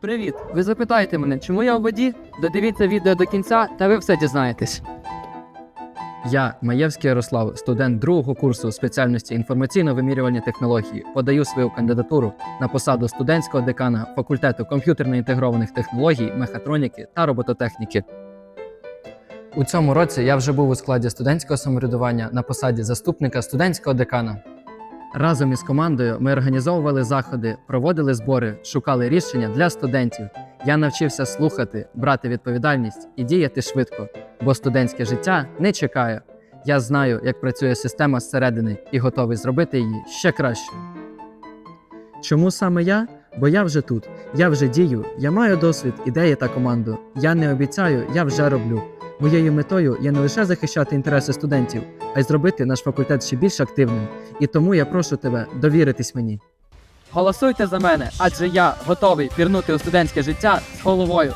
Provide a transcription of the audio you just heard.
Привіт! Ви запитаєте мене, чому я у воді? Додивіться відео до кінця, та ви все дізнаєтесь. Я, Маєвський Ярослав, студент другого курсу спеціальності інформаційно-вимірювальні технології, подаю свою кандидатуру на посаду студентського декана факультету комп'ютерно-інтегрованих технологій, мехатроніки та робототехніки. У цьому році я вже був у складі студентського самоврядування на посаді заступника студентського декана. Разом із командою ми організовували заходи, проводили збори, шукали рішення для студентів. Я навчився слухати, брати відповідальність і діяти швидко, бо студентське життя не чекає. Я знаю, як працює система зсередини і готовий зробити її ще краще. Чому саме я? Бо я вже тут, я вже дію, я маю досвід, ідеї та команду. Я не обіцяю, я вже роблю. Моєю метою є не лише захищати інтереси студентів, а й зробити наш факультет ще більш активним. І тому я прошу тебе довіритись мені. Голосуйте за мене, адже я готовий пірнути у студентське життя з головою.